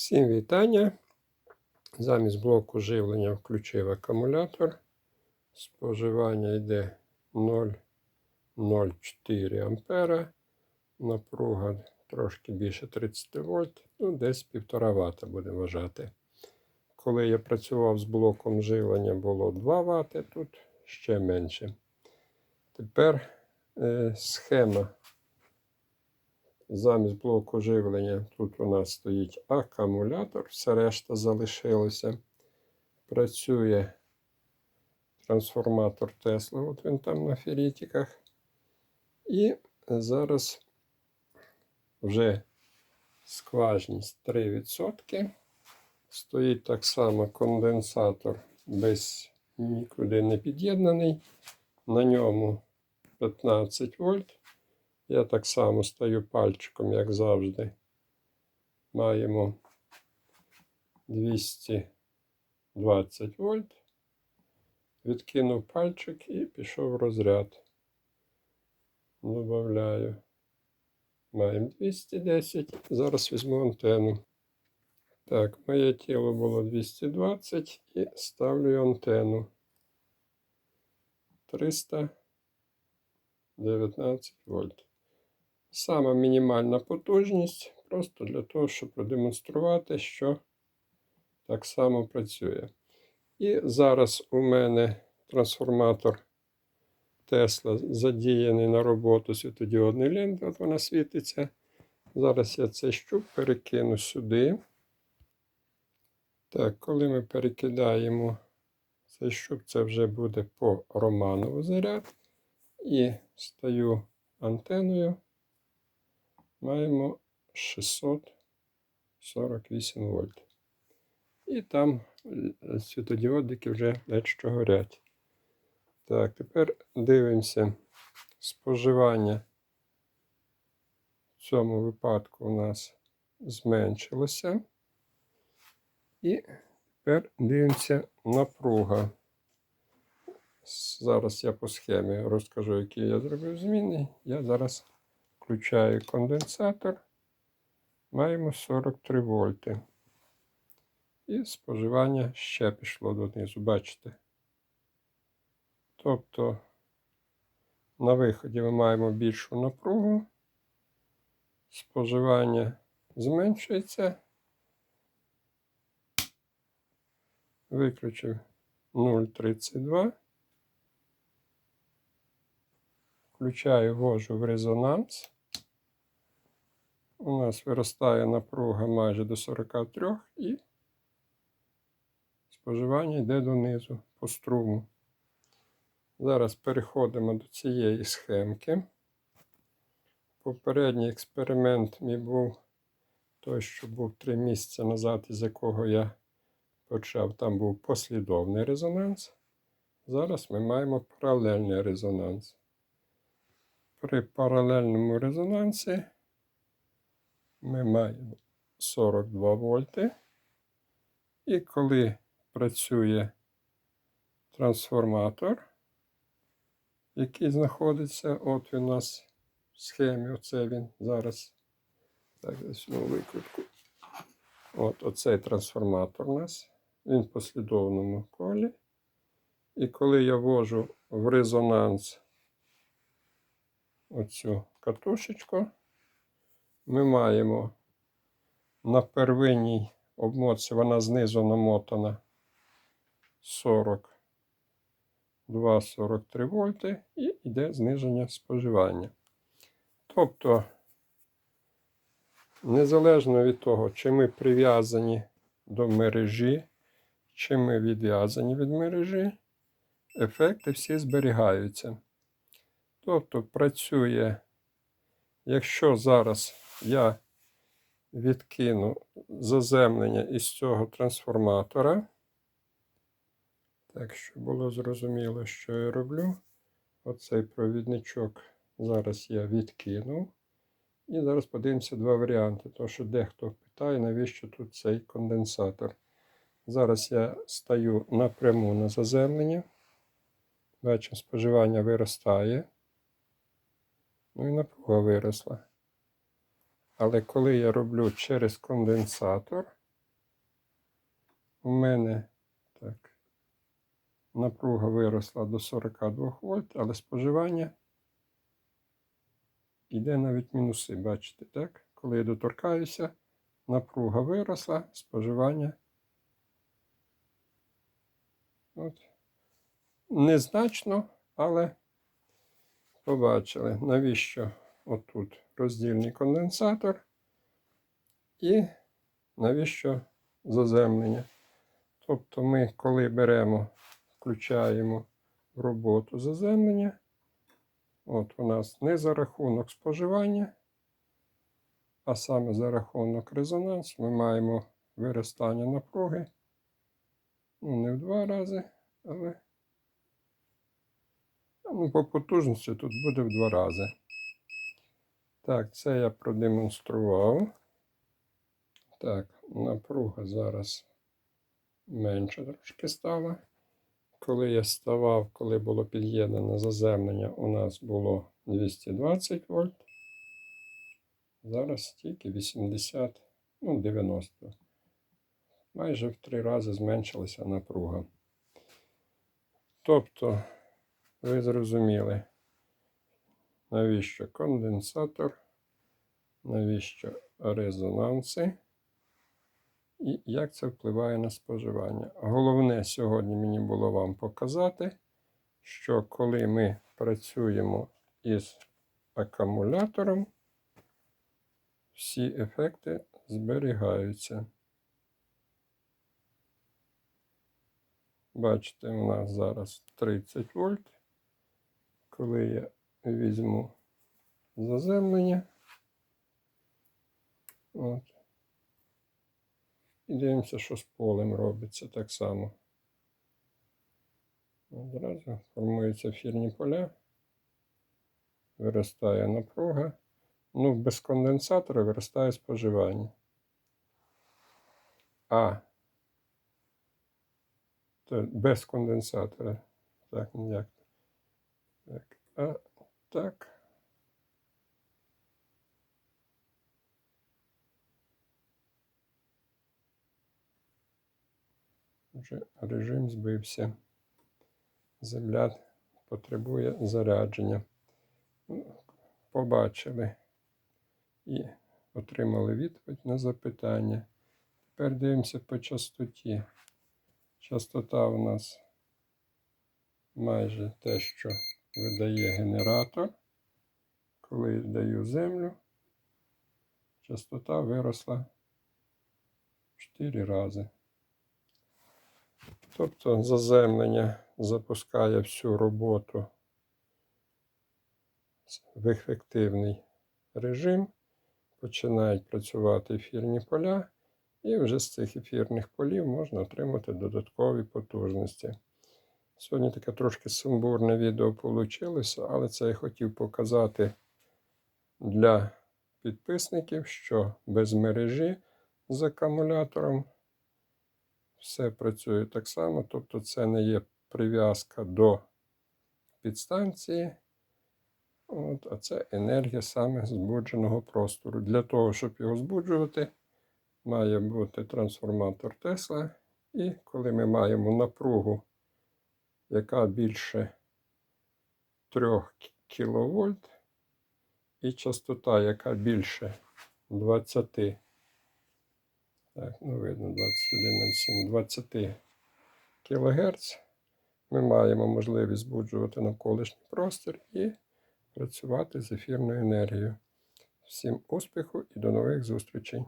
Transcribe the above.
Всім вітання. Замість блоку живлення включив акумулятор. Споживання йде 0,04 ампера. Напруга трошки більше 30 вольт, ну десь 1,5 Вт будемо вважати. Коли я працював з блоком живлення, було 2 Вт, тут ще менше. Тепер е, схема Замість блоку живлення тут у нас стоїть акумулятор, все решта залишилося. Працює трансформатор Тесла, от він там на ферітиках. І зараз вже скважність 3%. Стоїть так само конденсатор без нікуди не під'єднаний. На ньому 15 вольт. Я так само стаю пальчиком, як завжди. Маємо 220 вольт. Відкинув пальчик і пішов розряд. Добавляю. Маємо 210. Зараз візьму антенну. Так, моє тіло було 220 і ставлю антенну. 319 вольт. Сама мінімальна потужність, просто для того, щоб продемонструвати, що так само працює. І зараз у мене трансформатор Тесла задіяний на роботу світодіодної ленти, от вона світиться. Зараз я цей щуп перекину сюди. Так, коли ми перекидаємо цей щуп, це вже буде по Романову заряд. І стаю антеною маємо 648 вольт. І там е, світодіодики вже дещо горять. Так, тепер дивимося споживання. В цьому випадку у нас зменшилося. І тепер дивимося напруга. Зараз я по схемі розкажу, які я зробив зміни. Я зараз Включаю конденсатор. Маємо 43 вольти. І споживання ще пішло донизу, бачите? Тобто на виході ми маємо більшу напругу, споживання зменшується. Виключив 0,32. Включаю, ввожу в резонанс. У нас виростає напруга майже до 43 і споживання йде донизу по струму. Зараз переходимо до цієї схемки. Попередній експеримент мій був той, що був 3 місяці назад, із якого я почав. Там був послідовний резонанс. Зараз ми маємо паралельний резонанс. При паралельному резонансі ми маємо 42 вольти. І коли працює трансформатор, який знаходиться, от у нас в схемі, оце він зараз. Так, десь викрутку. От оцей трансформатор у нас. Він в послідовному колі. І коли я ввожу в резонанс оцю катушечку, ми маємо на первинній обмотці, вона знизу намотана 42-43 вольти і йде зниження споживання. Тобто, незалежно від того, чи ми прив'язані до мережі, чи ми відв'язані від мережі, ефекти всі зберігаються. Тобто працює, якщо зараз я відкину заземлення із цього трансформатора, так що було зрозуміло, що я роблю. Оцей провідничок зараз я відкинув. І зараз подивимося два варіанти. Тому що дехто питає, навіщо тут цей конденсатор. Зараз я стаю напряму на заземлення. Бачимо, споживання виростає. Ну і напруга виросла. Але коли я роблю через конденсатор, у мене так, напруга виросла до 42 вольт, але споживання йде навіть мінуси, бачите, так? Коли я доторкаюся, напруга виросла, споживання. От. Незначно, але побачили, навіщо отут роздільний конденсатор і навіщо заземлення. Тобто ми, коли беремо, включаємо роботу заземлення, от у нас не за рахунок споживання, а саме за рахунок резонансу, ми маємо виростання напруги. Ну, не в два рази, але ну, по потужності тут буде в два рази. Так, це я продемонстрував. Так, напруга зараз менше трошки стала. Коли я ставав, коли було під'єднане заземлення, у нас було 220 вольт. Зараз тільки 80, ну 90. Майже в три рази зменшилася напруга. Тобто, ви зрозуміли, навіщо конденсатор, навіщо резонанси і як це впливає на споживання. Головне сьогодні мені було вам показати, що коли ми працюємо із акумулятором, всі ефекти зберігаються. Бачите, у нас зараз 30 вольт. Коли я візьму заземлення, от, і дивимося, що з полем робиться так само. Одразу формуються ефірні поля, виростає напруга. Ну, без конденсатора виростає споживання. А то без конденсатора. Так, ніяк. Так, а так. Вже режим збився. Земля потребує зарядження. Ну, Побачили і отримали відповідь на запитання. Тепер дивимося по частоті. Частота у нас майже те, що видає генератор. Коли даю землю, частота виросла 4 рази. Тобто заземлення запускає всю роботу в ефективний режим. Починають працювати ефірні поля. І вже з цих ефірних полів можна отримати додаткові потужності. Сьогодні таке трошки сумбурне відео вийшло, але це я хотів показати для підписників, що без мережі з акумулятором все працює так само. Тобто це не є прив'язка до підстанції. От, А це енергія саме збудженого простору. Для того, щоб його збуджувати має бути трансформатор Тесла. І коли ми маємо напругу, яка більше 3 кВт, і частота, яка більше 20, так, ну видно, 21,07, 20 кГц, ми маємо можливість збуджувати навколишній простір і працювати з ефірною енергією. Всім успіху і до нових зустрічей!